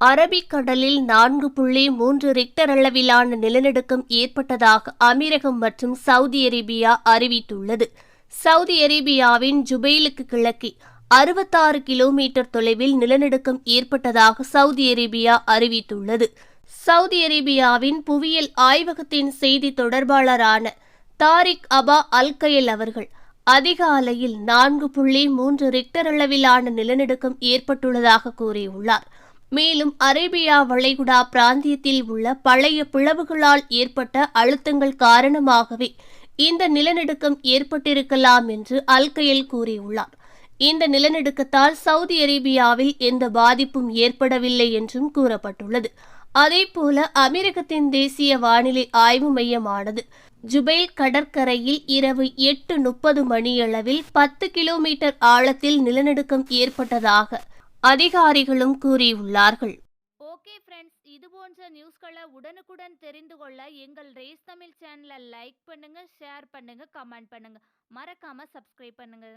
அரபிக்கடலில் நான்கு புள்ளி மூன்று ரிக்டர் அளவிலான நிலநடுக்கம் ஏற்பட்டதாக அமீரகம் மற்றும் சவுதி அரேபியா அறிவித்துள்ளது. சவுதி அரேபியாவின் ஜுபெயிலுக்கு கிழக்கே அறுபத்தாறு கிலோமீட்டர் தொலைவில் நிலநடுக்கம் ஏற்பட்டதாக சவுதி அரேபியா அறிவித்துள்ளது. சவுதி அரேபியாவின் புவியியல் ஆய்வகத்தின் செய்தி தொடர்பாளரான தாரிக் அபா அல்கயல் அவர்கள் அதிகாலையில் நான்கு புள்ளி மூன்று ரிக்டர் அளவிலான நிலநடுக்கம் ஏற்பட்டுள்ளதாக கூறியுள்ளார். மேலும் அரேபியா வளைகுடா பிராந்தியத்தில் உள்ள பழைய பிளவுகளால் ஏற்பட்ட அழுத்தங்கள் காரணமாகவே இந்த நிலநடுக்கம் ஏற்பட்டிருக்கலாம் என்று அல்கையல் கூறியுள்ளார். இந்த நிலநடுக்கத்தால் சவுதி அரேபியாவில் எந்த பாதிப்பும் ஏற்படவில்லை என்றும் கூறப்பட்டுள்ளது. அதேபோல அமெரிக்கத்தின் தேசிய வானிலை ஆய்வு மையமானது ஜுபைல் கடற்கரையில் இரவு எட்டு முப்பது மணியளவில் பத்து கிலோமீட்டர் ஆழத்தில் நிலநடுக்கம் ஏற்பட்டதாக அதிகாரிகளும் கூறியுள்ளார்கள். ஓகே ஃப்ரெண்ட்ஸ் இது போன்ற நியூஸ்களை உடனுக்குடன் தெரிந்து கொள்ள எங்கள் ரேஸ் தமிழ் சேனலை லைக் பண்ணுங்க ஷேர் பண்ணுங்க கமெண்ட் பண்ணுங்க. மறக்காம சப்ஸ்கிரைப் பண்ணுங்க.